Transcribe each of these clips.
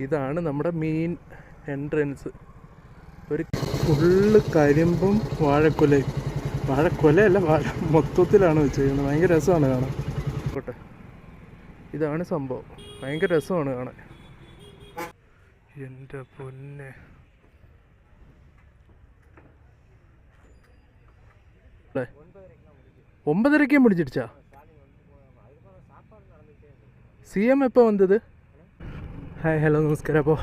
ഇതാണ് നമ്മുടെ main entrance ഒരു ഫുള്ള് കരിമ്പും വാഴക്കൊലയും. വാഴക്കൊലയല്ല വാഴ മൊത്തത്തിലാണ് വെച്ചിരിക്കുന്നത്. ഭയങ്കര രസമാണ് കാണാൻ. പോട്ടെ. ഇതാണ് സംഭവം. ഭയങ്കര രസമാണ് കാണാൻ. എന്റെ പൊന്നെ? ഒമ്പതരയ്ക്കും പിടിച്ചിടിച്ചാ സി എം എപ്പോൾ വന്നത്? ഹായ് ഹലോ നമസ്കാരം. അപ്പോൾ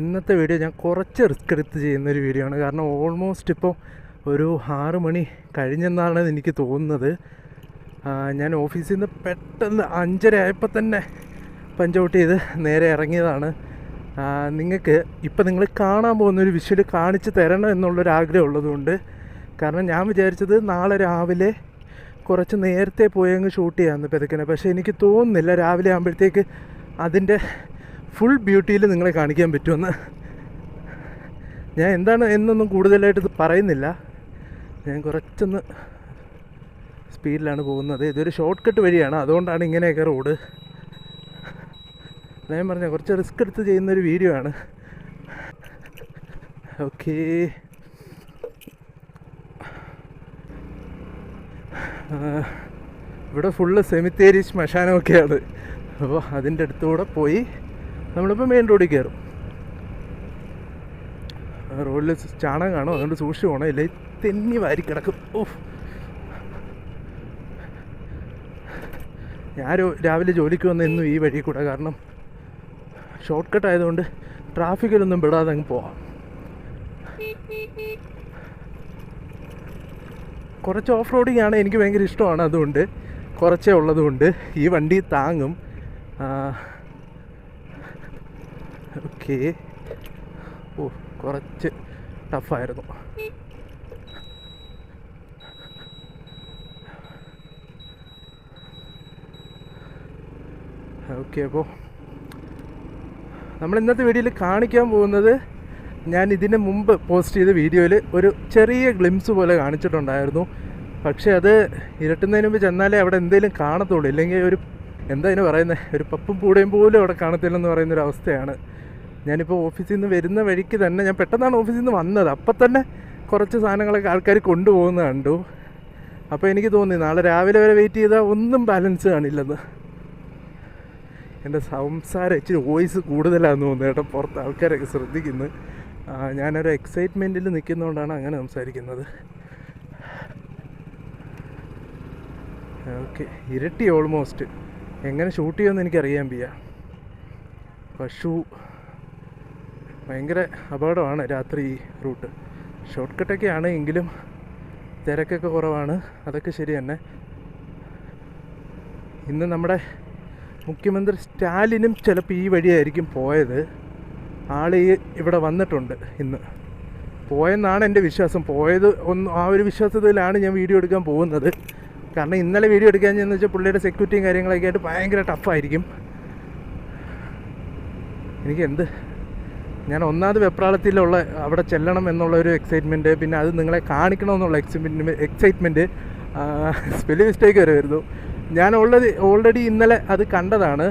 ഇന്നത്തെ വീഡിയോ ഞാൻ കുറച്ച് റിസ്ക് എടുത്ത് ചെയ്യുന്ന ഒരു വീഡിയോ ആണ്. കാരണം ഓൾമോസ്റ്റ് ഇപ്പോൾ ഒരു ആറ് മണി കഴിഞ്ഞെന്നാണ് എനിക്ക് തോന്നുന്നത്. ഞാൻ ഓഫീസിൽ നിന്ന് പെട്ടെന്ന് അഞ്ചര ആയപ്പോൾ തന്നെ പഞ്ചൗട്ട് ചെയ്ത് നേരെ ഇറങ്ങിയതാണ്. നിങ്ങൾക്ക് ഇപ്പം നിങ്ങൾ കാണാൻ പോകുന്ന ഒരു വിഷ്വൽ കാണിച്ച് തരണം എന്നുള്ളൊരു ആഗ്രഹം ഉള്ളതുകൊണ്ട്. കാരണം ഞാൻ വിചാരിച്ചത് നാളെ രാവിലെ കുറച്ച് നേരത്തെ പോയി അങ്ങ് ഷൂട്ട് ചെയ്യാമെന്ന് പെതുക്കനെ. പക്ഷേ എനിക്ക് തോന്നുന്നില്ല രാവിലെ ആകുമ്പോഴത്തേക്ക് അതിന്റെ ഫുൾ ബ്യൂട്ടിയിൽ നിങ്ങളെ കാണിക്കാൻ പറ്റുമെന്ന്. ഞാൻ എന്താണ് എന്നൊന്നും കൂടുതലായിട്ട് പറയുന്നില്ല. ഞാൻ കുറച്ചൊന്ന് സ്പീഡിലാണ് പോകുന്നത്. ഇതൊരു ഷോർട്ട് കട്ട് വഴിയാണ്. അതുകൊണ്ടാണ് ഇങ്ങനെയൊക്കെ റോഡ് ഞാൻ പറഞ്ഞ കുറച്ച് റിസ്ക് എടുത്ത് ചെയ്യുന്നൊരു വീഡിയോ ആണ്. ഓക്കേ ഇവിടെ ഫുള്ള് സെമിത്തേരി ശ്മശാനമൊക്കെയാണ്. അപ്പോൾ അതിന്റെ അടുത്തൂടെ പോയി നമ്മളിപ്പോൾ മെയിൻ റോഡിൽ കയറും. റോഡിൽ ചാണകം കാണും. അതുകൊണ്ട് സൂക്ഷിച്ച് പോകണം ഇല്ല തെന്നി വാരി കിടക്കും. ഓഫ് ഞാൻ രാവിലെ ജോലിക്ക് വന്ന എന്നും ഈ വഴി കൂടെ. കാരണം ഷോർട്ട് കട്ട് ആയതുകൊണ്ട് ട്രാഫിക്കിലൊന്നും വിടാതെ അങ്ങ് പോവാം. കുറച്ച് ഓഫ് റോഡിങ് ആണ് എനിക്ക് ഭയങ്കര ഇഷ്ടമാണ് അതുകൊണ്ട് കുറച്ചേ ഉള്ളതുകൊണ്ട് ഈ വണ്ടി താങ്ങും. ഓക്കെ. ഓ കുറച്ച് ടഫായിരുന്നു ഓക്കെ അപ്പോൾ നമ്മൾ ഇന്നത്തെ വീഡിയോയിൽ കാണിക്കാൻ പോകുന്നത് ഞാൻ ഇതിന് മുമ്പ് പോസ്റ്റ് ചെയ്ത വീഡിയോയിൽ ഒരു ചെറിയ ഗ്ലിംസ് പോലെ കാണിച്ചിട്ടുണ്ടായിരുന്നു. പക്ഷേ അത് ഇരട്ടുന്നതിന് മുമ്പ് ചെന്നാലേ അവിടെ എന്തെങ്കിലും കാണത്തുള്ളൂ. ഇല്ലെങ്കിൽ ഒരു എന്താ പറയുന്നത് ഒരു പപ്പും പൂടയും പോലും അവിടെ കാണത്തില്ലെന്ന് പറയുന്നൊരു അവസ്ഥയാണ്. ഞാനിപ്പോൾ ഓഫീസിൽ നിന്ന് വരുന്ന വഴിക്ക് തന്നെ ഞാൻ പെട്ടെന്നാണ് ഓഫീസിൽ നിന്ന് വന്നത്. അപ്പം തന്നെ കുറച്ച് സാധനങ്ങളൊക്കെ ആൾക്കാർ കൊണ്ടുപോകുന്നത് കണ്ടു. അപ്പോൾ എനിക്ക് തോന്നി നാളെ രാവിലെ വരെ വെയിറ്റ് ചെയ്താൽ ഒന്നും ബാലൻസ് കാണില്ലെന്ന്. എന്റെ സംസാരം ഇച്ചിരി വോയിസ് കൂടുതലാണെന്ന് തോന്നുന്നു കേട്ടോ. പുറത്ത് ആൾക്കാരൊക്കെ ശ്രദ്ധിക്കുന്നു. ആ, ഞാനൊരു എക്സൈറ്റ്മെന്റിൽ നിൽക്കുന്നതുകൊണ്ടാണ് അങ്ങനെ സംസാരിക്കുന്നത്. ഓക്കെ ഇരട്ടി ഓൾമോസ്റ്റ് എങ്ങനെ ഷൂട്ട് ചെയ്യുമെന്ന് എനിക്കറിയാൻ പിയ പശു ഭയങ്കര അപകടമാണ് രാത്രി ഈ റൂട്ട് ഷോർട്ട് കട്ടൊക്കെയാണ് എങ്കിലും തിരക്കൊക്കെ കുറവാണ്. അതൊക്കെ ശരി തന്നെ. ഇന്ന് നമ്മുടെ മുഖ്യമന്ത്രി സ്റ്റാലിനും ചിലപ്പോൾ ഈ വഴിയായിരിക്കും പോയത്. ആൾ ഈ ഇവിടെ വന്നിട്ടുണ്ട് ഇന്ന്. പോയെന്നാണ് എന്റെ വിശ്വാസം. പോയത് ഒന്ന് ആ ഒരു വിശ്വാസത്തിലാണ് ഞാൻ വീഡിയോ എടുക്കാൻ പോകുന്നത്. കാരണം ഇന്നലെ വീഡിയോ എടുക്കാൻ ചെന്ന് വെച്ചാൽ പുള്ളിയുടെ സെക്യൂരിറ്റിയും കാര്യങ്ങളൊക്കെ ആയിട്ട് ഭയങ്കര ടഫായിരിക്കും എനിക്ക് എന്ത് ഞാൻ ഒന്നാമത് വെപ്രാളത്തിലുള്ള അവിടെ ചെല്ലണം എന്നുള്ള ഒരു എക്സൈറ്റ്മെന്റ് പിന്നെ അത് നിങ്ങളെ കാണിക്കണമെന്നുള്ള എക്സൈറ്റ്മെന്റ് എക്സൈറ്റ്മെന്റ് സ്പെല്ലി മിസ്റ്റേക്ക് വരെ വരുന്നു. ഞാൻ ഓൾറെഡി ഓൾറെഡി ഇന്നലെ അത് കണ്ടതാണ്.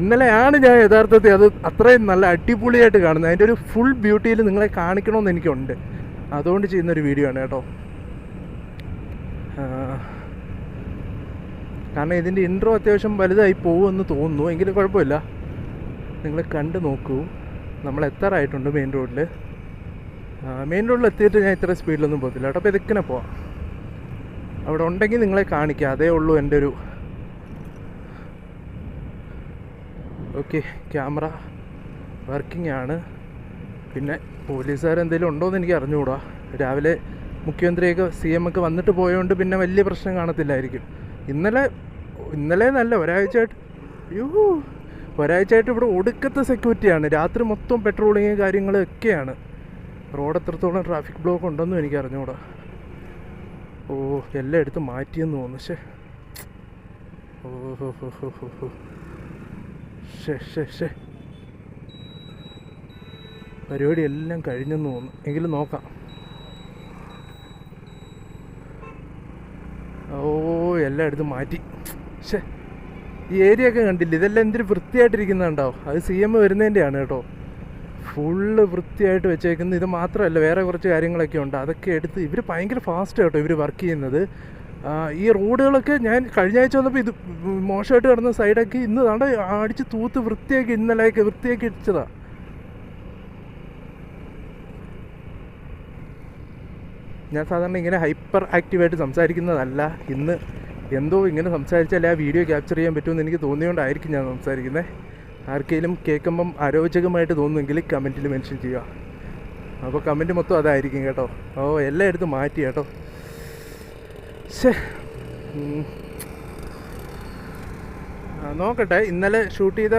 ഇന്നലെയാണ് ഞാൻ യഥാർത്ഥത്തിൽ അത് അത്രയും നല്ല അടിപൊളിയായിട്ട് കാണുന്നത്. അതിന്റെ ഒരു ഫുൾ ബ്യൂട്ടിയിൽ നിങ്ങളെ കാണിക്കണമെന്ന് എനിക്കുണ്ട്. അതുകൊണ്ട് ചെയ്യുന്നൊരു വീഡിയോ ആണ് കേട്ടോ. കാരണം ഇതിന്റെ ഇൻട്രോ അത്യാവശ്യം വലുതായി പോകുമെന്ന് തോന്നുന്നു. എങ്കിലും കുഴപ്പമില്ല. നിങ്ങൾ കണ്ട് നോക്കൂ. നമ്മൾ എത്താറായിട്ടുണ്ട് മെയിൻ റോഡിൽ മെയിൻ റോഡിൽ എത്തിയിട്ട് ഞാൻ ഇത്ര സ്പീഡിലൊന്നും പോകത്തില്ല കേട്ടോ. അപ്പോൾ ഇതൊക്കെ പോവാം. അവിടെ ഉണ്ടെങ്കിൽ നിങ്ങളെ കാണിക്കാം. അതേ ഉള്ളൂ എന്റെ ഒരു ഓക്കെ ക്യാമറ വർക്കിംഗ് ആണ് പിന്നെ പോലീസുകാർ എന്തെങ്കിലും ഉണ്ടോ എന്ന് എനിക്ക് അറിഞ്ഞുകൂടാ രാവിലെ മുഖ്യമന്ത്രിയൊക്കെ സി എം ഒക്കെ വന്നിട്ട് പോയതുകൊണ്ട് പിന്നെ വലിയ പ്രശ്നം കാണത്തില്ലായിരിക്കും. ഇന്നലെ ഇന്നലെ നല്ല ഒരാഴ്ചയായിട്ട് അയ്യോ ഒരാഴ്ചയായിട്ട് ഇവിടെ ഒടുക്കത്തെ സെക്യൂരിറ്റിയാണ്. രാത്രി മൊത്തം പെട്രോളിങ് കാര്യങ്ങളൊക്കെയാണ് റോഡ് എത്രത്തോളം ട്രാഫിക് ബ്ലോക്ക് ഉണ്ടെന്നും എനിക്ക് അറിഞ്ഞുകൂടാ ഓ എല്ലാം എടുത്ത് മാറ്റിയെന്ന് തോന്നുന്നു. പക്ഷേ ഓ ഹോ ഹോ ഹോ ഹോ. പരിപാടി എല്ലാം കഴിഞ്ഞെന്ന് തോന്നുന്നു. എങ്കിലും നോക്കാം. ഓ എല്ലാം എടുത്ത് മാറ്റി. ശേ ഈ ഏരിയ ഒക്കെ കണ്ടില്ല? ഇതെല്ലാം എന്തിനു വൃത്തിയായിട്ടിരിക്കുന്നുണ്ടാവും? അത് സി എം വരുന്നതിന്റെയാണ് കേട്ടോ. ഫുള്ള് വൃത്തിയായിട്ട് വെച്ചേക്കുന്നത്. ഇത് മാത്രമല്ല വേറെ കുറച്ച് കാര്യങ്ങളൊക്കെ ഉണ്ട്. അതൊക്കെ എടുത്ത് ഇവർ ഭയങ്കര ഫാസ്റ്റ് കേട്ടോ ഇവർ വർക്ക് ചെയ്യുന്നത്. ഈ റോഡുകളൊക്കെ ഞാൻ കഴിഞ്ഞ ആഴ്ച വന്നപ്പോൾ ഇത് മോശമായിട്ട് കിടന്ന സൈഡൊക്കെ ഇന്ന് താണ്ട അടിച്ച് തൂത്ത് വൃത്തിയാക്കി ഇന്നലെയൊക്കെ വൃത്തിയാക്കി ഇടിച്ചതാ. ഞാൻ സാധാരണ ഇങ്ങനെ ഹൈപ്പർ ആക്റ്റീവായിട്ട് സംസാരിക്കുന്നതല്ല. ഇന്ന് എന്തോ ഇങ്ങനെ സംസാരിച്ചാലേ ആ വീഡിയോ ക്യാപ്ചർ ചെയ്യാൻ പറ്റുമെന്ന് എനിക്ക് തോന്നിയോണ്ടായിരിക്കും ഞാൻ സംസാരിക്കുന്നത് ആർക്കെങ്കിലും കേൾക്കുമ്പം അരോചകമായിട്ട് തോന്നുമെങ്കിൽ കമന്റിൽ മെൻഷൻ ചെയ്യുക. അപ്പോൾ കമന്റ് മൊത്തം അതായിരിക്കും കേട്ടോ. ഓ എല്ലായിടത്തും മാറ്റി കേട്ടോ. ശേ നോക്കട്ടെ ഇന്നലെ ഷൂട്ട് ചെയ്ത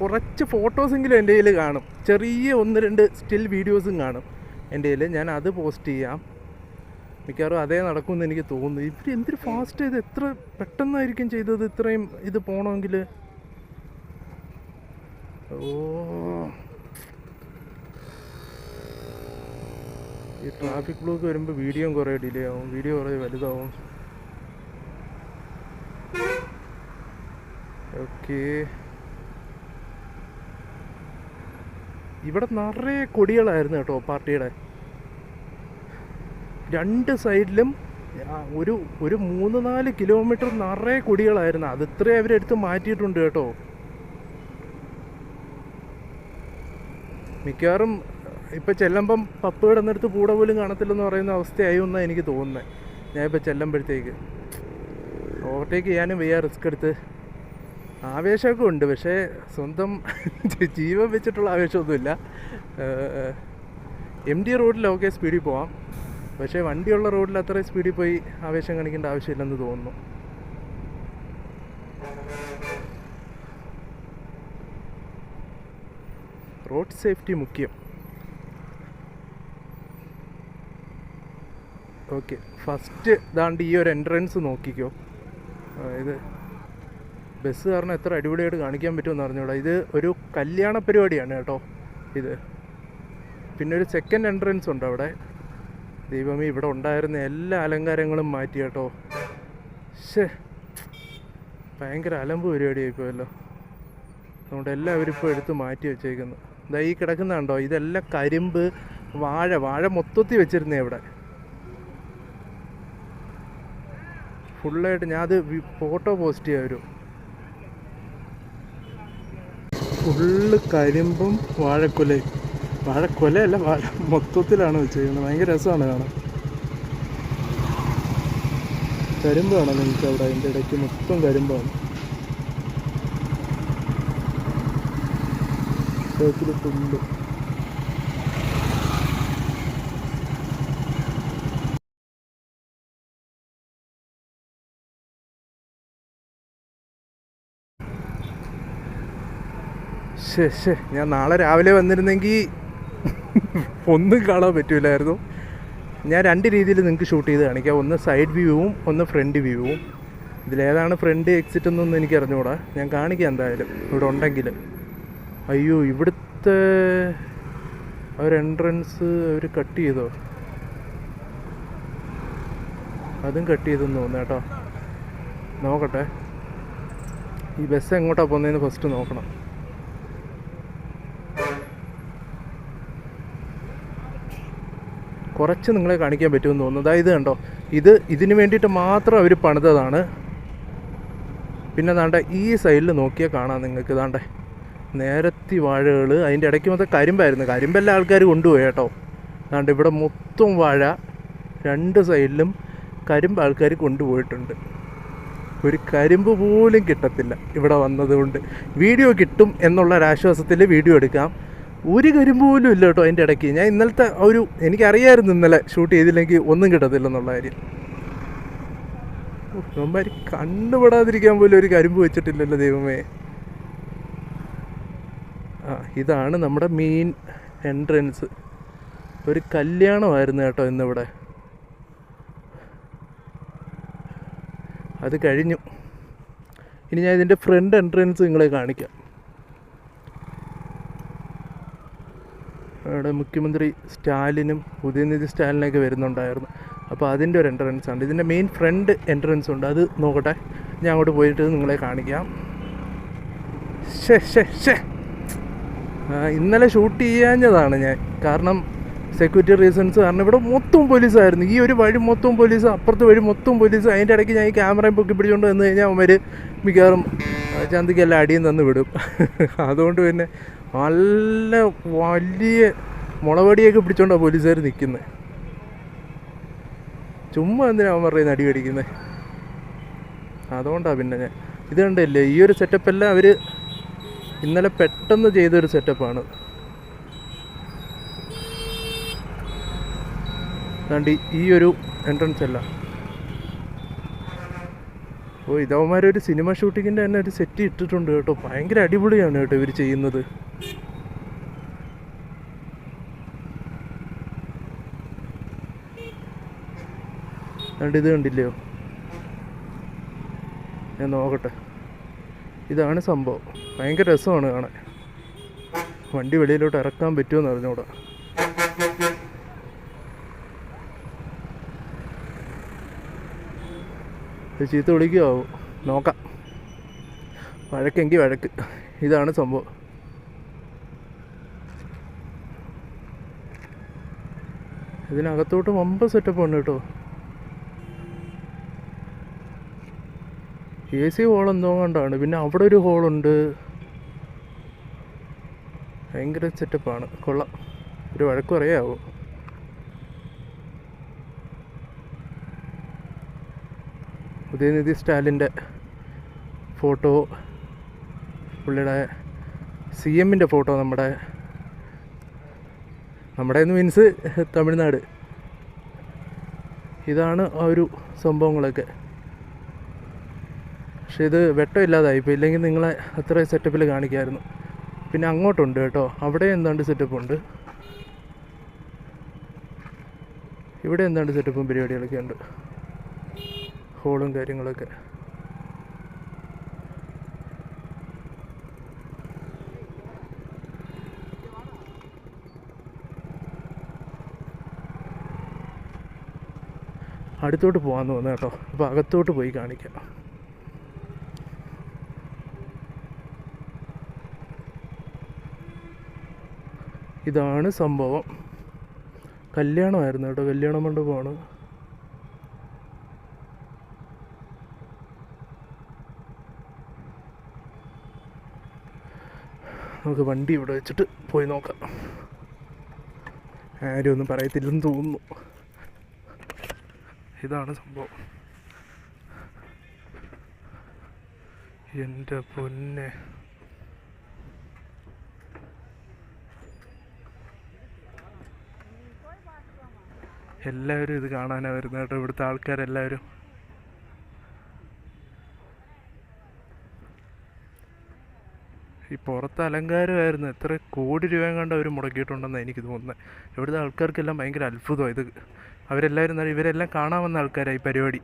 കുറച്ച് ഫോട്ടോസെങ്കിലും എന്റെ കയ്യിൽ കാണും. ചെറിയ ഒന്ന് രണ്ട് സ്റ്റിൽ വീഡിയോസും കാണും എന്റെ കയ്യിൽ. ഞാൻ അത് പോസ്റ്റ് ചെയ്യാം. മിക്കവാറും അതേ നടക്കുമെന്ന് എനിക്ക് തോന്നുന്നു. ഇവർ എന്തൊരു ഫാസ്റ്റ് ചെയ്ത് എത്ര പെട്ടെന്നായിരിക്കും ചെയ്തത്? ഇത്രയും ഇത് പോകണമെങ്കിൽ ഓ. ഈ ട്രാഫിക് ബ്ലോക്ക് വരുമ്പോൾ വീഡിയോയും കുറേ ഡിലേ ആവും. വീഡിയോ കുറേ വലുതാവും. ഓക്കേ ഇവിടെ നിറയെ കൊടികളായിരുന്നു കേട്ടോ പാർട്ടിയുടെ. രണ്ട് സൈഡിലും ഒരു ഒരു മൂന്ന് നാല് കിലോമീറ്റർ നിറയെ കൊടികളായിരുന്നു. അത് ഇത്രയും അവരെടുത്ത് മാറ്റിയിട്ടുണ്ട് കേട്ടോ. മിക്കവാറും ഇപ്പം ചെല്ലുമ്പം പപ്പ് കിടന്നെടുത്ത് പൂട പോലും കാണത്തില്ലെന്ന് പറയുന്ന അവസ്ഥയായി എന്നാണ് എനിക്ക് തോന്നുന്നത് ഞാൻ ഇപ്പം ചെല്ലുമ്പോഴത്തേക്ക്. ഓവർടേക്ക് ചെയ്യാനും വയ്യ റിസ്ക് എടുത്ത്. ആവേശമൊക്കെ ഉണ്ട് പക്ഷേ സ്വന്തം ജീവൻ വെച്ചിട്ടുള്ള ആവേശമൊന്നുമില്ല. എം ഡി റോഡിലൊക്കെ സ്പീഡിൽ പോവാം. പക്ഷേ വണ്ടിയുള്ള റോഡിൽ അത്ര സ്പീഡിൽ പോയി ആവേശം കാണിക്കേണ്ട ആവശ്യമില്ലെന്ന് തോന്നുന്നു. റോഡ് സേഫ്റ്റി മുഖ്യം. ഓക്കെ ഫസ്റ്റ് ദാണ്ട് ഈ ഒരു എൻട്രൻസ് നോക്കിക്കോ. ഇത് കാരണം എത്ര അടിപൊളിയായിട്ട് കാണിക്കാൻ പറ്റുമെന്ന് അറിഞ്ഞൂടാ. ഇത് ഒരു കല്യാണ പരിപാടിയാണ് കേട്ടോ ഇത്. പിന്നെ ഒരു സെക്കൻഡ് എൻട്രൻസ് ഉണ്ട് അവിടെ. ദൈവമേ ഇവിടെ ഉണ്ടായിരുന്ന എല്ലാ അലങ്കാരങ്ങളും മാറ്റി കേട്ടോ. ശേ ഭയങ്കര അലമ്പ് പരിപാടിയായിപ്പോയല്ലോ അതുകൊണ്ട് എല്ലാവരും ഇപ്പോൾ എടുത്ത് മാറ്റി വെച്ചേക്കുന്നു. ഇതാ ഈ കിടക്കുന്ന കണ്ടോ? ഇതെല്ലാം കരിമ്പ് വാഴ വാഴ മൊത്തത്തിൽ വെച്ചിരുന്നേ ഇവിടെ. ഫുള്ളായിട്ട് ഞാൻ അത് ഫോട്ടോ പോസ്റ്റ് ചെയ്യാം ഒരു. ഫുള്ള് കരിമ്പും വാഴക്കൊലയും. വാഴക്കൊലയല്ല വാഴ മൊത്തത്തിലാണ് വെച്ചിരിക്കുന്നത് ഭയങ്കര രസമാണ് കാണാൻ. കരിമ്പാണ് നിങ്ങൾക്ക് അവിടെ അതിന്റെ ഇടയ്ക്ക് മൊത്തം കരിമ്പാണ്. ബാക്കിൽ ഫുള്ള്. ശേ ശേ ഞാൻ നാളെ രാവിലെ വന്നിരുന്നെങ്കിൽ ഒന്നും കാണാൻ പറ്റൂലായിരുന്നു. ഞാൻ രണ്ട് രീതിയിൽ നിങ്ങൾക്ക് ഷൂട്ട് ചെയ്ത് കാണിക്കാം. ഒന്ന് സൈഡ് വ്യൂവും ഒന്ന് ഫ്രണ്ട് വ്യൂവും ഇതിലേതാണ് ഫ്രണ്ട് എക്സിറ്റ് എന്നൊന്നും എനിക്ക് അറിഞ്ഞുകൂടാ ഞാൻ കാണിക്കാം എന്തായാലും. ഇവിടെ ഉണ്ടെങ്കിൽ അയ്യോ ഇവിടുത്തെ ഒരു എൻട്രൻസ് അവർ കട്ട് ചെയ്തോ? അതും കട്ട് ചെയ്തെന്ന് തോന്നുന്നു കേട്ടോ. നോക്കട്ടെ. ഈ ബസ് എങ്ങോട്ടാണ് പോകുന്നതെന്ന് ഫസ്റ്റ് നോക്കണം. കുറച്ച് നിങ്ങളെ കാണിക്കാൻ പറ്റുമെന്ന് തോന്നുന്നു. അതായത് കണ്ടോ? ഇത് ഇതിന് വേണ്ടിയിട്ട് മാത്രം അവർ പണിതതാണ്. പിന്നെ താണ്ട ഈ സൈഡിൽ നോക്കിയാൽ കാണാം നിങ്ങൾക്ക് താണ്ട നേരത്തി വാഴകൾ അതിന്റെ ഇടയ്ക്ക് മൊത്തം കരിമ്പായിരുന്നു. കരിമ്പെല്ലാം ആൾക്കാർ കൊണ്ടുപോയി കേട്ടോ. താണ്ട ഇവിടെ മൊത്തം വാഴ രണ്ട് സൈഡിലും കരിമ്പ് ആൾക്കാർ കൊണ്ടുപോയിട്ടുണ്ട്. ഒരു കരിമ്പ് പോലും കിട്ടത്തില്ല ഇവിടെ വന്നതുകൊണ്ട് വീഡിയോ കിട്ടും എന്നുള്ള ഒരാശ്വാസത്തിൽ വീഡിയോ എടുക്കാം. ഒരു കരിമ്പ് പോലും ഇല്ല കേട്ടോ അതിന്റെ ഇടയ്ക്ക്. ഞാൻ ഇന്നലത്തെ ഒരു എനിക്കറിയായിരുന്നു ഇന്നലെ ഷൂട്ട് ചെയ്തില്ലെങ്കിൽ ഒന്നും കിട്ടത്തില്ലെന്നുള്ള കാര്യം. ഇവന്മാർ കണ്ടുപെടാതിരിക്കാൻ പോലും ഒരു കരിമ്പ് വെച്ചിട്ടില്ലല്ലോ ദൈവമേ. ആ ഇതാണ് നമ്മുടെ മെയിൻ എൻട്രൻസ് ഒരു കല്യാണമായിരുന്നു കേട്ടോ ഇന്നിവിടെ. അത് കഴിഞ്ഞു. ഇനി ഞാൻ ഇതിന്റെ ഫ്രണ്ട് എൻട്രൻസ് നിങ്ങളെ കാണിക്കാം. അവിടെ മുഖ്യമന്ത്രി സ്റ്റാലിനും ഉദയനിധി സ്റ്റാലിനൊക്കെ വരുന്നുണ്ടായിരുന്നു. അപ്പോൾ അതിന്റെ ഒരു എൻട്രൻസ് ഉണ്ട്. ഇതിന്റെ മെയിൻ ഫ്രണ്ട് എൻട്രൻസ് ഉണ്ട്. അത് നോക്കട്ടെ. ഞാൻ അങ്ങോട്ട് പോയിട്ട് നിങ്ങളെ കാണിക്കാം. ഷേ ഷേ ഷേ ഇന്നലെ ഷൂട്ട് ചെയ്യാഞ്ഞതാണ് ഞാൻ. കാരണം സെക്യൂരിറ്റി റീസൺസ് കാരണം ഇവിടെ മൊത്തം പോലീസായിരുന്നു. ഈ ഒരു വഴി മൊത്തം പോലീസ് അപ്പുറത്തെ വഴി മൊത്തം പോലീസ്. അതിന്റെ ഇടയ്ക്ക് ഞാൻ ഈ ക്യാമറയും പൊക്കി പിടിച്ചുകൊണ്ട് വന്നു കഴിഞ്ഞാൽ അവന്മാർ മിക്കവാറും ചന്തിക്ക് എല്ലാം അടിയും തന്നു വിടും. അതുകൊണ്ട് പിന്നെ നല്ല വലിയ മുളവടിയൊക്കെ പിടിച്ചോണ്ടാണ് പോലീസുകാർ നിൽക്കുന്നത് ചുമ്മാ എന്തിനാ അവൻ പറയുന്നത് അടി കടിക്കുന്നത് അതുകൊണ്ടാണ് പിന്നെ ഞാൻ ഇത് കണ്ടില്ലേ ഈ ഒരു സെറ്റപ്പ് എല്ലാം അവർ ഇന്നലെ പെട്ടെന്ന് ചെയ്തൊരു സെറ്റപ്പാണ് ഈ ഒരു എൻട്രൻസ് അല്ല. ഓ ഇതവന്മാരൊരു സിനിമ ഷൂട്ടിങ്ങിന്റെ തന്നെ ഒരു സെറ്റ് ഇട്ടിട്ടുണ്ട് കേട്ടോ. ഭയങ്കര അടിപൊളിയാണ് കേട്ടോ ഇവർ ചെയ്യുന്നത്. അതുകൊണ്ട് ഇത് കണ്ടില്ലയോ? ഞാൻ നോക്കട്ടെ. ഇതാണ് സംഭവം. ഭയങ്കര രസമാണ് കാണാൻ. വണ്ടി വെളിയിലോട്ട് ഇറക്കാൻ പറ്റുമെന്ന് അറിഞ്ഞൂടാ ചീത്ത വിളിക്കുമോ നോക്കാം. വഴക്കെങ്കിൽ വഴക്ക്. ഇതാണ് സംഭവം. ഇതിനകത്തോട്ട് വമ്പ സെറ്റപ്പ് ഉണ്ട് കേട്ടോ. എ സി ഹോൾ എന്തോ കണ്ടാണ്. പിന്നെ അവിടെ ഒരു ഹോളുണ്ട് ഭയങ്കര സെറ്റപ്പാണ് കൊള്ളാം. ഒരു വഴക്ക് പറയാവോ. ഉദയനിധി സ്റ്റാലിന്റെ ഫോട്ടോ പുള്ളിയുടെ സി എമ്മിന്റെ ഫോട്ടോ നമ്മുടെ നമ്മുടെ മീൻസ് തമിഴ്നാട്. ഇതാണ് ആ ഒരു സംഭവങ്ങളൊക്കെ. പക്ഷെ ഇത് വെട്ടമില്ലാതായി ഇപ്പോൾ ഇല്ലെങ്കിൽ നിങ്ങളെ അത്ര സെറ്റപ്പിൽ കാണിക്കായിരുന്നു. പിന്നെ അങ്ങോട്ടുണ്ട് കേട്ടോ. അവിടെ എന്താണ്ട് സെറ്റപ്പുണ്ട് ഇവിടെ എന്താണ്ട് സെറ്റപ്പും പരിപാടികളൊക്കെ ഉണ്ട്? ഹോളും കാര്യങ്ങളൊക്കെ. അടുത്തോട്ട് പോകാൻ തോന്നുന്നു കേട്ടോ. അപ്പോൾ അകത്തോട്ട് പോയി കാണിക്കാം. ഇതാണ് സംഭവം. കല്യാണമായിരുന്നു കേട്ടോ. കല്യാണ മണ്ഡപമാണ്. നമുക്ക് വണ്ടി ഇവിടെ വെച്ചിട്ട് പോയി നോക്കാം. ആരും ഒന്നും പറയത്തില്ലെന്ന് തോന്നുന്നു. ഇതാണ് സംഭവം. എന്റെ പൊന്നെ. എല്ലാവരും ഇത് കാണാനാണ് വരുന്നത് കേട്ടോ. ഇവിടുത്തെ ആൾക്കാരെല്ലാവരും. ഈ പുറത്ത് അലങ്കാരമായിരുന്നു. എത്ര കോടി രൂപയും കണ്ട് അവർ മുടക്കിയിട്ടുണ്ടെന്ന് എനിക്ക് തോന്നുന്നത് ഇവിടുത്തെ ആൾക്കാർക്കെല്ലാം ഭയങ്കര അത്ഭുതമാണ് ഇത്. അവരെല്ലാവരും ഇവരെല്ലാം കാണാൻ വന്ന ആൾക്കാരായി പരിപാടി.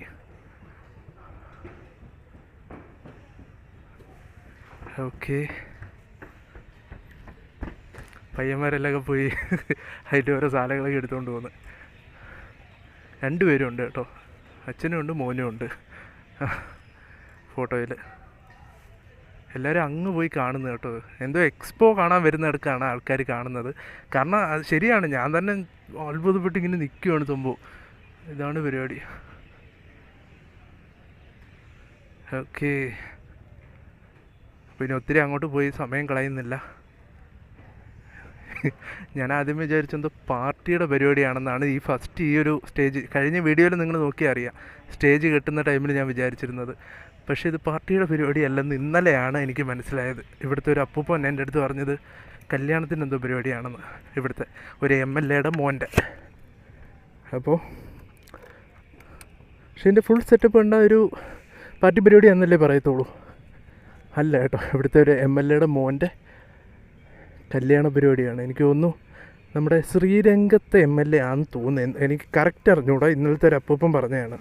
ഓക്കെ. പയ്യന്മാരെല്ലാം പോയി അതിന്റെ ഓരോ സാധനങ്ങളൊക്കെ എടുത്തുകൊണ്ട് പോകുന്നു രണ്ടുപേരും ഉണ്ട് കേട്ടോ. അച്ഛനും ഉണ്ട് മോനും ഉണ്ട്. ഫോട്ടോയിൽ എല്ലാവരും അങ്ങ് പോയി കാണുന്നത് കേട്ടോ. എന്തോ എക്സ്പോ കാണാൻ വരുന്നിടക്കാണ് ആൾക്കാർ കാണുന്നത്. കാരണം അത് ശരിയാണ് ഞാൻ തന്നെ അത്ഭുതപ്പെട്ട് ഇങ്ങനെ നിൽക്കുകയാണ് സംഭവം ഇതാണ് പരിപാടി. ഓക്കെ. പിന്നെ ഒത്തിരി അങ്ങോട്ട് പോയി സമയം കളയുന്നില്ല. ഞാൻ ആദ്യം വിചാരിച്ചെന്തോ പാർട്ടിയുടെ പരിപാടിയാണെന്നാണ് ഈ ഫസ്റ്റ് ഈ ഒരു സ്റ്റേജ് കഴിഞ്ഞ വീഡിയോയിൽ നിങ്ങൾ നോക്കിയാൽ അറിയാം. സ്റ്റേജ് കെട്ടുന്ന ടൈമിൽ ഞാൻ വിചാരിച്ചിരുന്നത്. പക്ഷേ ഇത് പാർട്ടിയുടെ പരിപാടിയല്ലെന്ന് ഇന്നലെയാണ് എനിക്ക് മനസ്സിലായത്. ഇവിടുത്തെ ഒരു അപ്പൂപ്പൻ എന്റെ അടുത്ത് പറഞ്ഞത് കല്യാണത്തിന് എന്തോ പരിപാടിയാണെന്ന് ഇവിടുത്തെ ഒരു എം എൽ എയുടെ മോന്റെ. അപ്പോൾ പക്ഷേ എന്റെ ഫുൾ സെറ്റപ്പ് കണ്ട ഒരു പാർട്ടി പരിപാടി എന്നല്ലേ പറയത്തുള്ളൂ. അല്ല കേട്ടോ ഇവിടുത്തെ ഒരു എം എൽ എയുടെ മോന്റെ കല്യാണ പരിപാടിയാണ്. എനിക്ക് തോന്നുന്നു നമ്മുടെ ശ്രീരംഗത്തെ എം എൽ എ ആണെന്ന് തോന്നുന്നു. എനിക്ക് കറക്റ്റ് അറിഞ്ഞൂടാ. ഇന്നലത്തെ ഒരു അപ്പൂപ്പം പറഞ്ഞതാണ്.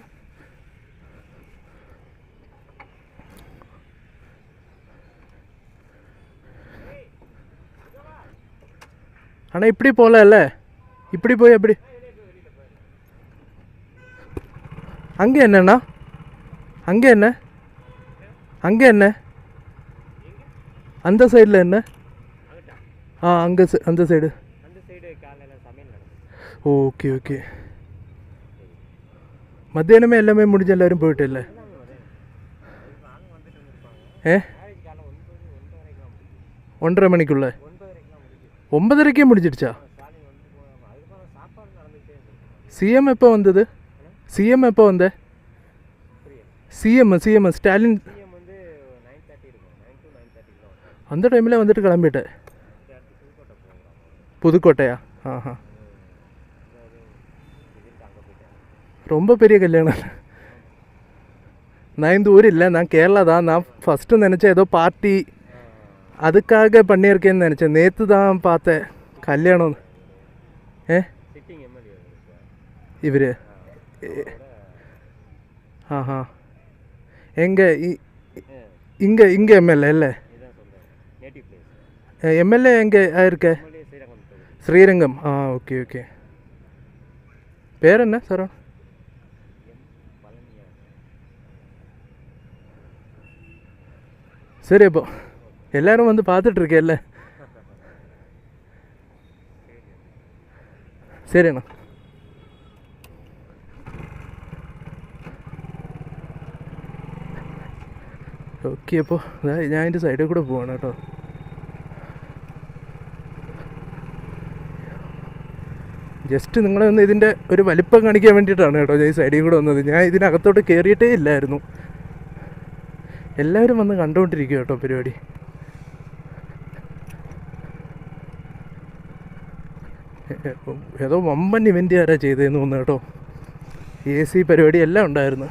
ஆனால் இப்படி போகல இப்படி போய் எப்படி அங்கே என்னண்ணா? அங்கே என்ன? அங்கே என்ன? அந்த சைடில் என்ன? ஆ அங்கே அந்த சைடு ஓகே ஓகே. மத்தியானமே எல்லாமே முடிஞ்ச எல்லாரும் போயிட்டு இல்லை ஏ? ஒன்றரை மணிக்குள்ளே? ഒമ്പതരയ്ക്കും പിടിച്ചിടിച്ചാ സി എം എപ്പോൾ വന്നത്? സി എം എപ്പോൾ വന്നേ? C M C M Stalin. അന്ന ടൈമിലാണ് വന്നിട്ട് കിളമ്പിട്ടെ പുതുക്കോട്ടയാ? ആ ഹാ രൊമ്പ പെരിയ കല്യാണം നയൻ ദൂരില്ല ഞാൻ കേരളതാ ഞാൻ ഫസ്റ്റ് നനച്ച ഏതോ പാർട്ടി அதுக்காக பண்ணியிருக்கேன்னு நினச்சேன் நேற்று தான் பார்த்தேன் கல்யாணம் ஏ சிட்டிங் எம்எல்ஏ சார் இவர் ஆஹா எங்கே இங்கே இங்கே எம்எல்ஏ இல்லை இதுதான் சொல்கிறேன் நேட்டிவ் பிளேஸ் எம்எல்ஏ எங்கே இருக்க எம்எல்ஏ ஸ்ரீரங்கம் தொகுதி ஸ்ரீரங்கம் ஆ ஓகே ஓகே பேர் என்ன சார் எம் பழனியா சரி அப்போ எல்லாரும் வந்து பார்த்துட்டு இருக்கேல்ல சரிண்ணா ഓക്കെ അപ്പോൾ ഞാൻ അതിൻ്റെ സൈഡിൽ കൂടെ പോവാണ് കേട്ടോ ജസ്റ്റ് നിങ്ങളെ ഒന്ന് ഇതിൻ്റെ ഒരു വലിപ്പം കാണിക്കാൻ വേണ്ടിയിട്ടാണ് കേട്ടോ ഞാൻ ഈ സൈഡിൽ കൂടെ വന്നത് ഞാൻ ഇതിനകത്തോട്ട് കയറിയിട്ടേ ഇല്ലായിരുന്നു എല്ലാവരും വന്ന് കണ്ടുകൊണ്ടിരിക്കുക കേട്ടോ പരിപാടി ഏതോ വമ്പൻ ഇവന്റ് ആരാ ചെയ്തതെന്ന് തോന്നുന്നു കേട്ടോ. എ സി പരിപാടി എല്ലാം ഉണ്ടായിരുന്നു.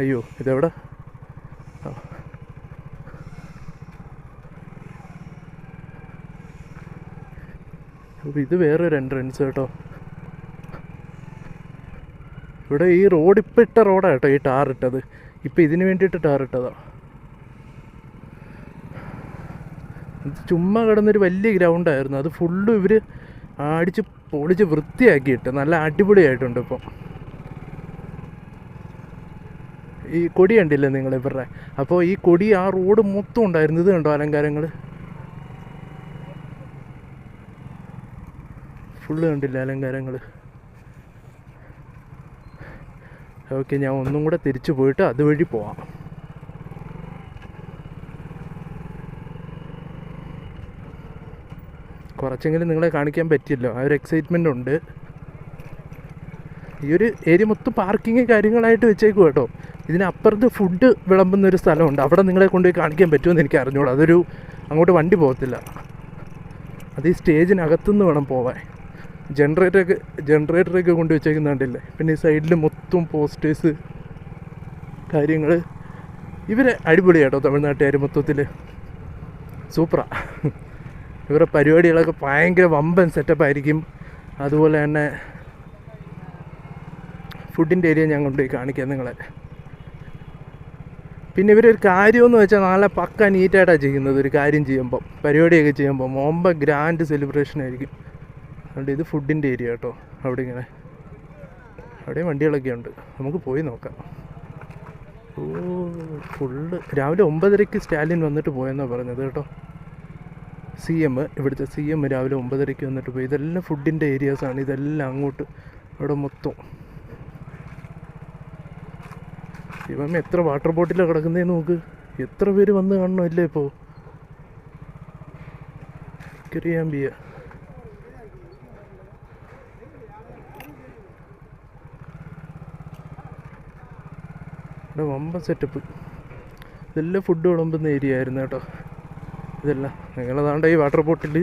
അയ്യോ ഇതെവിടെ. അപ്പോൾ ഇത് വേറൊരു എൻട്രൻസ് കേട്ടോ. ഇവിടെ ഈ റോഡ് ഇപ്പം ഇട്ട റോഡാണ് കേട്ടോ ഈ ടാർ ഇട്ടത്. ഇപ്പം ഇതിന് വേണ്ടിയിട്ട് ടാർ ഇട്ടതാ ഇത് ചുമ്മാ കിടന്നൊരു വലിയ ഗ്രൗണ്ടായിരുന്നു അത് ഫുള്ള് ഇവർ അടിച്ച് പൊളിച്ച് വൃത്തിയാക്കിയിട്ട് നല്ല അടിപൊളിയായിട്ടുണ്ട് ഇപ്പം. ഈ കൊടി കണ്ടില്ലേ നിങ്ങൾ ഇവരുടെ? അപ്പോൾ ഈ കൊടി ആ റോഡ് മൊത്തം ഉണ്ടായിരുന്നു. ഇത് കണ്ടോ അലങ്കാരങ്ങൾ ഫുള്ള് കണ്ടില്ല അലങ്കാരങ്ങൾ ഓക്കെ ഞാൻ ഒന്നും കൂടെ തിരിച്ചു പോയിട്ട് അതുവഴി പോവാം. കുറച്ചെങ്കിലും നിങ്ങളെ കാണിക്കാൻ പറ്റിയല്ലോ. ആ ഒരു എക്സൈറ്റ്മെന്റ് ഉണ്ട്. ഈ ഒരു ഏരിയ മൊത്തം പാർക്കിങ് കാര്യങ്ങളായിട്ട് വെച്ചേക്കും കേട്ടോ. ഇതിനപ്പുറത്ത് ഫുഡ് വിളമ്പുന്ന ഒരു സ്ഥലമുണ്ട്. അവിടെ നിങ്ങളെ കൊണ്ടുപോയി കാണിക്കാൻ പറ്റുമെന്ന് എനിക്ക് അറിഞ്ഞോളൂ അതൊരു അങ്ങോട്ട് വണ്ടി പോകത്തില്ല. അത് ഈ സ്റ്റേജിനകത്തുനിന്ന് വേണം പോവാൻ. ജനറേറ്ററൊക്കെ ജനറേറ്ററൊക്കെ കൊണ്ട് വെച്ചേക്കുന്നുണ്ടല്ലേ പിന്നെ ഈ സൈഡിൽ മൊത്തം പോസ്റ്റേഴ്സ് കാര്യങ്ങൾ ഇവർ അടിപൊളിയാട്ടോ തമിഴ്നാട്ടുകാർ മൊത്തത്തിൽ സൂപ്പറാ. ഇവരുടെ പരിപാടികളൊക്കെ ഭയങ്കര വമ്പൻ സെറ്റപ്പ് ആയിരിക്കും. അതുപോലെ തന്നെ ഫുഡിന്റെ ഏരിയ ഞാൻ കൊണ്ടുപോയി കാണിക്കാം നിങ്ങളെ. പിന്നെ ഇവരൊരു കാര്യമെന്ന് വെച്ചാൽ നല്ല പക്ക നീറ്റായിട്ടാണ് ചെയ്യുന്നത് ഒരു കാര്യം ചെയ്യുമ്പോൾ പരിപാടിയൊക്കെ ചെയ്യുമ്പോൾ മോമ്പ ഗ്രാൻഡ് സെലിബ്രേഷൻ ആയിരിക്കും. അതുകൊണ്ട് ഇത് ഫുഡിന്റെ ഏരിയ കേട്ടോ അവിടെ ഇങ്ങനെ. അവിടെ വണ്ടികളൊക്കെ ഉണ്ട്. നമുക്ക് പോയി നോക്കാം. ഓ ഫുള്ള് രാവിലെ ഒമ്പതരയ്ക്ക് സ്റ്റാലിൻ വന്നിട്ട് പോയെന്നാണ് പറഞ്ഞത് കേട്ടോ. സി എം ഇവിടുത്തെ സി എം രാവിലെ ഒമ്പതരയ്ക്ക് വന്നിട്ട് പോയി. ഇതെല്ലാം ഫുഡിന്റെ ഏരിയാസാണ് ഇതെല്ലാം അങ്ങോട്ട് അവിടെ മൊത്തം. ഇവൻ എത്ര വാട്ടർ ബോട്ടിലാണ് കിടക്കുന്നതെന്ന് നോക്ക്. എത്ര പേര് വന്ന് കാണണമല്ലേ ഇപ്പോൾ ബിയ ഇവിടെ വമ്പ സെറ്റപ്പ് ഇതെല്ലാം ഫുഡ് വിളമ്പുന്ന ഏരിയ ആയിരുന്നു കേട്ടോ. ഇതെല്ലാം നിങ്ങളതാണ്ട് ഈ വാട്ടർ ബോട്ടിൽ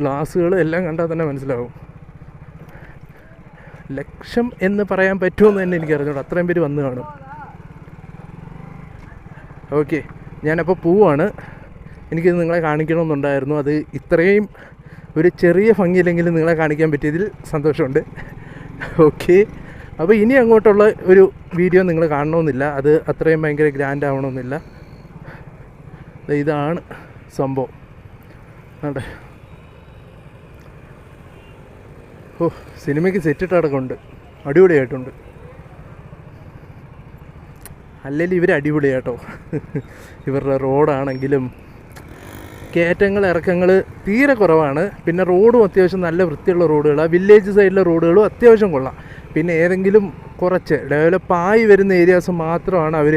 ഗ്ലാസ്സുകൾ എല്ലാം കണ്ടാൽ തന്നെ മനസ്സിലാവും. ലക്ഷം എന്ന് പറയാൻ പറ്റുമെന്ന് തന്നെ എനിക്ക് അറിഞ്ഞൂടാ അത്രയും പേര് വന്ന് കാണും. ഓക്കെ ഞാനപ്പോൾ പോവാണ്. എനിക്കിത് നിങ്ങളെ കാണിക്കണമെന്നുണ്ടായിരുന്നു. അത് ഇത്രയും ഒരു ചെറിയ ഭംഗിയില്ലെങ്കിലും നിങ്ങളെ കാണിക്കാൻ പറ്റിയതിൽ സന്തോഷമുണ്ട്. ഓക്കെ അപ്പോൾ ഇനി അങ്ങോട്ടുള്ള ഒരു വീഡിയോ നിങ്ങൾ കാണണമെന്നില്ല. അത് അത്രയും ഭയങ്കര ഗ്രാൻഡ് ആവണമെന്നില്ല. ഇതാണ് സംഭവം. അതെ ഓ സിനിമയ്ക്ക് സെറ്റിട്ട് അടക്കമുണ്ട് അടിപൊളിയായിട്ടുണ്ട്. അല്ലെങ്കിൽ ഇവർ അടിപൊളിയാട്ടോ. ഇവരുടെ റോഡാണെങ്കിലും കയറ്റങ്ങൾ ഇറക്കങ്ങൾ തീരെ കുറവാണ്. പിന്നെ റോഡും അത്യാവശ്യം നല്ല വൃത്തിയുള്ള റോഡുകളാണ് വില്ലേജ് സൈഡിലെ റോഡുകളും അത്യാവശ്യം കൊള്ളാം. പിന്നെ ഏതെങ്കിലും കുറച്ച് ഡെവലപ്പായി വരുന്ന ഏരിയാസ് മാത്രമാണ് അവർ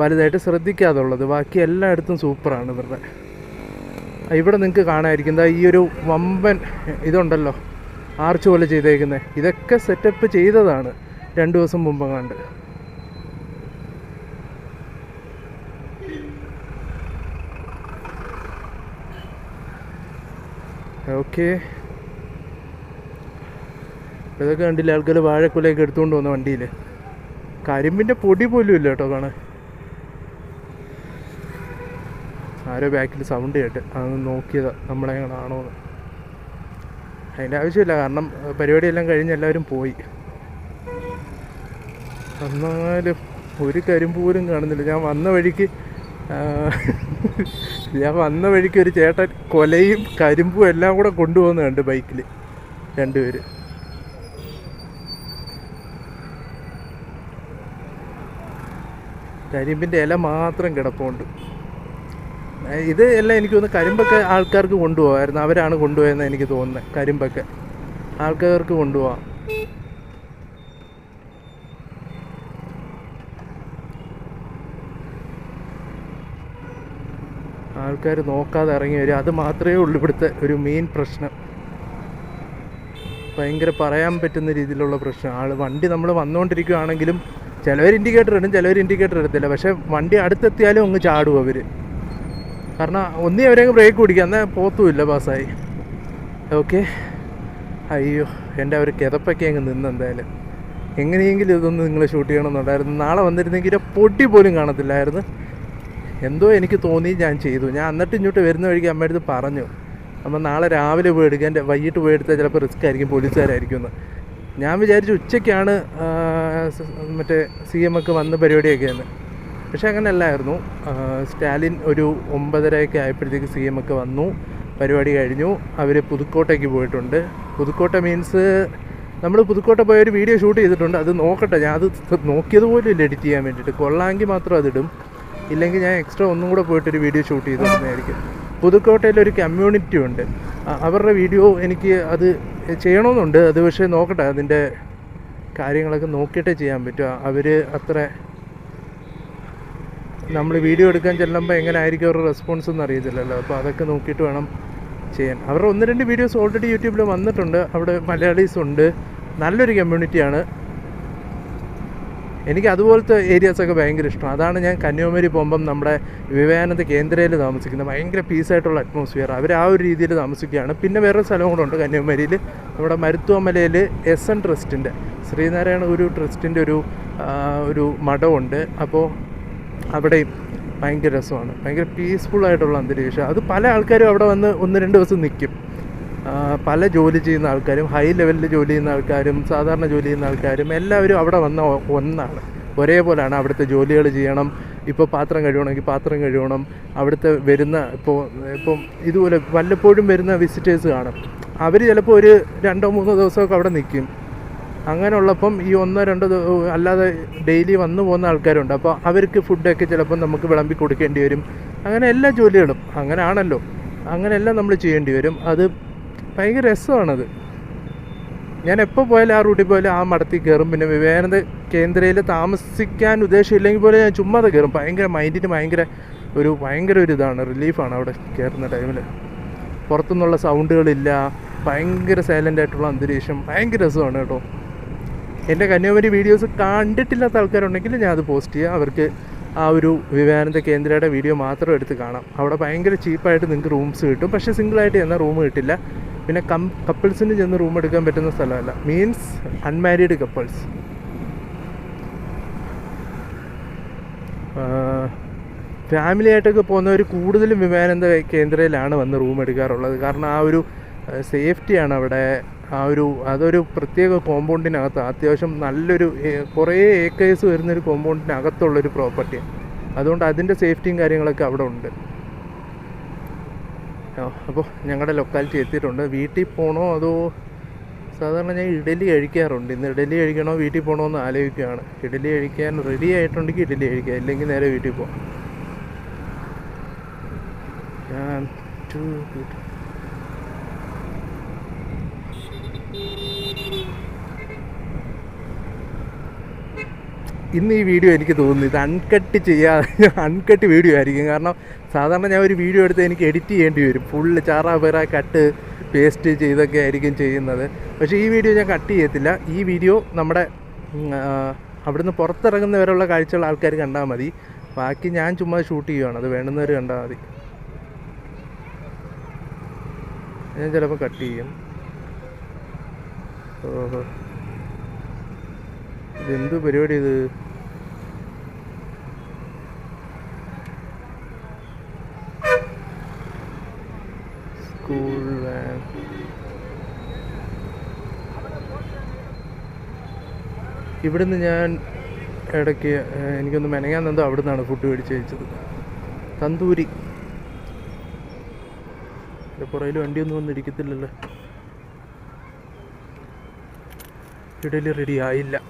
വലുതായിട്ട് ശ്രദ്ധിക്കാതുള്ളത്. ബാക്കി എല്ലായിടത്തും സൂപ്പറാണ് ഇവരുടെ. ഇവിടെ നിങ്ങൾക്ക് കാണാമായിരിക്കും എന്താ ഈ ഒരു വമ്പൻ ഇതുണ്ടല്ലോ. ആർച്ച് പോലെ ചെയ്തേക്കുന്നത് ഇതൊക്കെ സെറ്റപ്പ് ചെയ്തതാണ് രണ്ട് ദിവസം മുമ്പ് കണ്ട്. ഓക്കെ. ഇതൊക്കെ കണ്ടില്ല ആൾക്കാർ വാഴക്കുലയൊക്കെ എടുത്തുകൊണ്ട് വന്ന വണ്ടിയിൽ കരിമ്പിന്റെ പൊടി പോലും ഇല്ല കേട്ടോ കാണാൻ. ആരോ ബാക്കിൽ സൗണ്ട് കേട്ട്. അത് നോക്കിയത് നമ്മളെ ആണോ എന്ന്. അതിന്റെ ആവശ്യമില്ല കാരണം പരിപാടിയെല്ലാം കഴിഞ്ഞ് എല്ലാവരും പോയി. എന്നാലും ഒരു കരിമ്പ് പോലും കാണുന്നില്ല. ഞാൻ വന്ന വഴിക്ക് ഞാൻ വന്ന വഴിക്ക് ഒരു ചേട്ടൻ കൊലയും കരിമ്പും എല്ലാം കൂടെ കൊണ്ടുപോകുന്നുണ്ട് ബൈക്കിൽ രണ്ടുപേര്. കരിമ്പിന്റെ ഇല മാത്രം കിടപ്പുണ്ട്. ഇത് എല്ലാം എനിക്ക് തോന്നുന്നു കരിമ്പൊക്കെ ആൾക്കാർക്ക് കൊണ്ടുപോകാമായിരുന്നു അവരാണ് കൊണ്ടുപോയെന്ന് എനിക്ക് തോന്നുന്നത് കരിമ്പൊക്കെ. ആൾക്കാർക്ക് കൊണ്ടുപോകാം ആൾക്കാർ നോക്കാതെ ഇറങ്ങി വരും അത് മാത്രമേ ഉള്ളൂ ഇവിടുത്തെ ഒരു മെയിൻ പ്രശ്നം. ഭയങ്കര പറയാൻ പറ്റുന്ന രീതിയിലുള്ള പ്രശ്നം. ആൾ വണ്ടി നമ്മൾ വന്നുകൊണ്ടിരിക്കുകയാണെങ്കിലും ചിലവർ ഇൻഡിക്കേറ്റർ ഇടും ചിലവർ ഇൻഡിക്കേറ്റർ ഇടത്തില്ല. പക്ഷേ വണ്ടി അടുത്തെത്തിയാലും അങ്ങ് ചാടും അവർ കാരണം ഒന്നേ അവരങ്ങ് ബ്രേക്ക് പിടിക്കുക എന്നാൽ പോത്തുമില്ല പാസ്സായി ഓക്കെ അയ്യോ എന്റെ അവർ കിതപ്പൊക്കെ അങ്ങ് നിന്ന് എന്തായാലും. എങ്ങനെയെങ്കിലും ഇതൊന്ന് നിങ്ങൾ ഷൂട്ട് ചെയ്യണമെന്നുണ്ടായിരുന്നു. നാളെ വന്നിരുന്നെങ്കിൽ പൊടി പോലും കാണത്തില്ലായിരുന്നു. എന്തോ എനിക്ക് തോന്നി ഞാൻ ചെയ്തു. ഞാൻ എന്നിട്ട് ഇങ്ങോട്ട് വരുന്ന വഴിക്ക് അമ്മയടുത്ത് പറഞ്ഞു. അമ്മ നാളെ രാവിലെ പോയി എടുക്കുക എന്റെ വൈകിട്ട് പോയി എടുത്താൽ ചിലപ്പോൾ റിസ്ക് ആയിരിക്കും പോലീസുകാരായിരിക്കും എന്ന്. ഞാൻ വിചാരിച്ചു ഉച്ചയ്ക്കാണ് മറ്റേ സി എം ഒക്കെ വന്ന് പരിപാടിയൊക്കെയാണ് പക്ഷെ അങ്ങനെ അല്ലായിരുന്നു സ്റ്റാലിൻ ഒരു ഒമ്പതരയൊക്കെ ആയപ്പോഴത്തേക്ക് സി എം ഒക്കെ വന്നു പരിപാടി കഴിഞ്ഞു. അവർ പുതുക്കോട്ടയ്ക്ക് പോയിട്ടുണ്ട്. പുതുക്കോട്ട മീൻസ് നമ്മൾ പുതുക്കോട്ട പോയ ഒരു വീഡിയോ ഷൂട്ട് ചെയ്തിട്ടുണ്ട്. അത് നോക്കട്ടെ. ഞാൻ അത് നോക്കിയത് പോലും ഇല്ല എഡിറ്റ് ചെയ്യാൻ വേണ്ടിയിട്ട്. കൊള്ളാമെങ്കിൽ മാത്രം അതിടും. ഇല്ലെങ്കിൽ ഞാൻ എക്സ്ട്രാ ഒന്നും കൂടെ പോയിട്ടൊരു വീഡിയോ ഷൂട്ട് ചെയ്തിരുന്നതായിരിക്കും പുതുക്കോട്ടയിൽ ഒരു കമ്മ്യൂണിറ്റി ഉണ്ട്. അവരുടെ വീഡിയോ എനിക്ക് അത് ചെയ്യണമെന്നുണ്ട്. അത് പക്ഷേ നോക്കട്ടെ. അതിന്റെ കാര്യങ്ങളൊക്കെ നോക്കിയിട്ടേ ചെയ്യാൻ പറ്റുക അവർ അത്ര നമ്മൾ വീഡിയോ എടുക്കാൻ ചെല്ലുമ്പോൾ എങ്ങനെ ആയിരിക്കും അവരുടെ റെസ്പോൺസ് എന്ന് അറിയത്തില്ലല്ലോ. അപ്പോൾ അതൊക്കെ നോക്കിയിട്ട് വേണം ചെയ്യാൻ. അവരുടെ ഒന്ന് രണ്ട് വീഡിയോസ് ഓൾറെഡി യൂട്യൂബിൽ വന്നിട്ടുണ്ട്. അവിടെ മലയാളീസ് ഉണ്ട്. നല്ലൊരു കമ്മ്യൂണിറ്റിയാണ് എനിക്ക് അതുപോലത്തെ ഏരിയാസൊക്കെ ഭയങ്കര ഇഷ്ടം. അതാണ് ഞാൻ കന്യാകുമാരി പോകുമ്പം നമ്മുടെ വിവേകാനന്ദ കേന്ദ്രയിൽ താമസിക്കുന്നത് ഭയങ്കര പീസായിട്ടുള്ള അറ്റ്മോസ്ഫിയർ അവർ ആ ഒരു രീതിയിൽ താമസിക്കുകയാണ്. പിന്നെ വേറൊരു സ്ഥലവും കൂടെ ഉണ്ട് കന്യാകുമാരിയിൽ നമ്മുടെ മരുത്തുവമലയിൽ എസ് എൻ ട്രസ്റ്റിന്റെ ശ്രീനാരായണ ഗുരു ട്രസ്റ്റിന്റെ ഒരു ഒരു മഠമുണ്ട് അപ്പോൾ അവിടെയും ഭയങ്കര രസമാണ്. ഭയങ്കര പീസ്ഫുൾ ആയിട്ടുള്ള അന്തരീക്ഷം. അത് പല ആൾക്കാരും അവിടെ വന്ന് ഒന്ന് രണ്ട് ദിവസം നിൽക്കും പല ജോലി ചെയ്യുന്ന ആൾക്കാരും ഹൈ ലെവലിൽ ജോലി ചെയ്യുന്ന ആൾക്കാരും സാധാരണ ജോലി ചെയ്യുന്ന ആൾക്കാരും എല്ലാവരും അവിടെ വന്ന ഒന്നാണ്. ഒരേപോലെയാണ് അവിടുത്തെ ജോലികൾ ചെയ്യണം. ഇപ്പോൾ പാത്രം കഴുകണമെങ്കിൽ പാത്രം കഴുകണം. അവിടുത്തെ വരുന്ന ഇപ്പോൾ ഇപ്പം ഇതുപോലെ വല്ലപ്പോഴും വരുന്ന വിസിറ്റേഴ്സ് കാണും. അവർ ചിലപ്പോൾ ഒരു രണ്ടോ മൂന്നോ ദിവസമൊക്കെ അവിടെ നിൽക്കും അങ്ങനെയുള്ളപ്പം ഈ ഒന്നോ രണ്ടോ അല്ലാതെ ഡെയിലി വന്നു പോകുന്ന ആൾക്കാരുണ്ട്. അപ്പോൾ അവർക്ക് ഫുഡൊക്കെ ചിലപ്പം നമുക്ക് വിളമ്പി കൊടുക്കേണ്ടി വരും. അങ്ങനെ എല്ലാ ജോലികളും അങ്ങനെ ആണല്ലോ അങ്ങനെയെല്ലാം നമ്മൾ ചെയ്യേണ്ടി വരും. അത് ഭയങ്കര രസമാണത്. ഞാൻ എപ്പോൾ പോയാലും ആ റൂട്ടിൽ പോയാലും ആ മടത്തിൽ കയറും. പിന്നെ വിവേകാനന്ദ കേന്ദ്രയിൽ താമസിക്കാൻ ഉദ്ദേശമില്ലെങ്കിൽ പോലും ഞാൻ ചുമ്മാതെ കയറും. ഭയങ്കര മൈൻഡിന് ഭയങ്കര ഒരു ഭയങ്കര ഒരു ഇതാണ്. റിലീഫാണ് അവിടെ കയറുന്ന ടൈമിൽ. പുറത്തുനിന്നുള്ള സൗണ്ടുകളില്ല. ഭയങ്കര സൈലന്റ് ആയിട്ടുള്ള അന്തരീക്ഷം. ഭയങ്കര രസമാണ് കേട്ടോ. എന്റെ കന്യാകുമാരി വീഡിയോസ് കണ്ടിട്ടില്ലാത്ത ആൾക്കാരുണ്ടെങ്കിൽ ഞാൻ അത് പോസ്റ്റ് ചെയ്യാം. അവർക്ക് ആ ഒരു വിവേകാനന്ദ കേന്ദ്രയുടെ വീഡിയോ മാത്രം എടുത്ത് കാണാം. അവിടെ ഭയങ്കര ചീപ്പായിട്ട് നിങ്ങൾക്ക് റൂംസ് കിട്ടും. പക്ഷേ സിംഗിളായിട്ട് ചെന്നാൽ റൂം കിട്ടില്ല. പിന്നെ കം കപ്പിൾസിന് ചെന്ന് റൂം എടുക്കാൻ പറ്റുന്ന സ്ഥലമല്ല. മീൻസ് അൺമാരീഡ് കപ്പിൾസ് ഫാമിലി ആയിട്ടൊക്കെ പോകുന്നവർ കൂടുതലും വിവേകാനന്ദ കേന്ദ്രയിലാണ് വന്ന് റൂം എടുക്കാറുള്ളത്. കാരണം ആ ഒരു സേഫ്റ്റിയാണ് അവിടെ ആ ഒരു അതൊരു പ്രത്യേക കോമ്പൗണ്ടിനകത്ത് അത്യാവശ്യം നല്ലൊരു കുറേ ഏക്കേഴ്സ് വരുന്നൊരു കോമ്പൗണ്ടിനകത്തുള്ളൊരു പ്രോപ്പർട്ടിയാണ് അതുകൊണ്ട് അതിന്റെ സേഫ്റ്റിയും കാര്യങ്ങളൊക്കെ അവിടെ ഉണ്ട്. അപ്പോൾ ഞങ്ങളുടെ ലൊക്കാലിറ്റി എത്തിയിട്ടുണ്ട്. വീട്ടിൽ പോകണോ അതോ സാധാരണ ഞാൻ ഇഡലി കഴിക്കാറുണ്ട്. ഇന്ന് ഇഡലി കഴിക്കണോ വീട്ടിൽ പോകണോ എന്ന് ആലോചിക്കുകയാണ്. ഇഡലി കഴിക്കാൻ റെഡി ആയിട്ടുണ്ടെങ്കിൽ ഇഡലി കഴിക്കുക ഇല്ലെങ്കിൽ നേരെ വീട്ടിൽ പോകാം ഞാൻ ടു ഇന്ന് ഈ വീഡിയോ എനിക്ക് തോന്നുന്നു ഇത് അൺകട്ട് ചെയ്യാതെ അൺകട്ട് വീഡിയോ ആയിരിക്കും. കാരണം സാധാരണ ഞാൻ ഒരു വീഡിയോ എടുത്ത് എനിക്ക് എഡിറ്റ് ചെയ്യേണ്ടി വരും. ഫുള്ള് ചാറാ പേറ കട്ട് പേസ്റ്റ് ചെയ്തൊക്കെ ആയിരിക്കും ചെയ്യുന്നത്. പക്ഷേ ഈ വീഡിയോ ഞാൻ കട്ട് ചെയ്യത്തില്ല. ഈ വീഡിയോ നമ്മുടെ അവിടുന്ന് പുറത്തിറങ്ങുന്നവരുള്ള കാഴ്ചയുള്ള ആൾക്കാർ കണ്ടാൽ മതി. ബാക്കി ഞാൻ ചുമ്മാ ഷൂട്ട് ചെയ്യുവാണ്. അത് വേണ്ടുന്നവർ കണ്ടാൽ മതി. ഞാൻ ചിലപ്പോൾ കട്ട് ചെയ്യും. ഓഹോ. ഇതെന്ത് പരിപാടി ഇത്? School van. ഇവിടുന്ന് ഞാൻ ഇടയ്ക്ക് എനിക്കൊന്ന് മെനങ്ങാൻ തന്നോ. അവിടെ നിന്നാണ് ഫുഡ് മേടിച്ച് കഴിച്ചത്. തന്തൂരി. പുറയിൽ വണ്ടിയൊന്നും വന്ന് ഇരിക്കത്തില്ലല്ലോ. ഇഡലി റെഡി ആയില്ല.